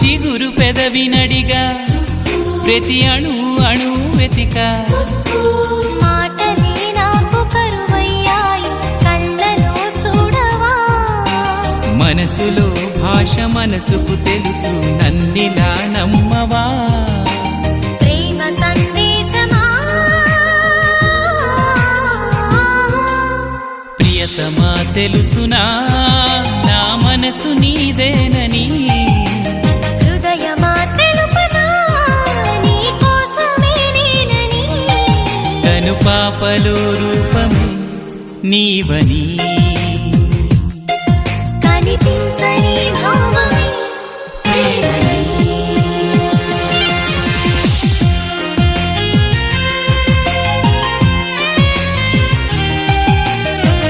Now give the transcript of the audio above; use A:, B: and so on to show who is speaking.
A: చిగురు పెదవి నడిగా ప్రతి అణు అణు వెతిక. మనసులో భాష మనసుకు తెలుసు నన్నిలా నమ్మవా. ప్రియతమా తెలుసునా? నా మనసు నీదేనని.
B: హృదయమా తెలుపనా? నీ కోసమే నేనని.
A: కను పాపలో రూపమే నీవని.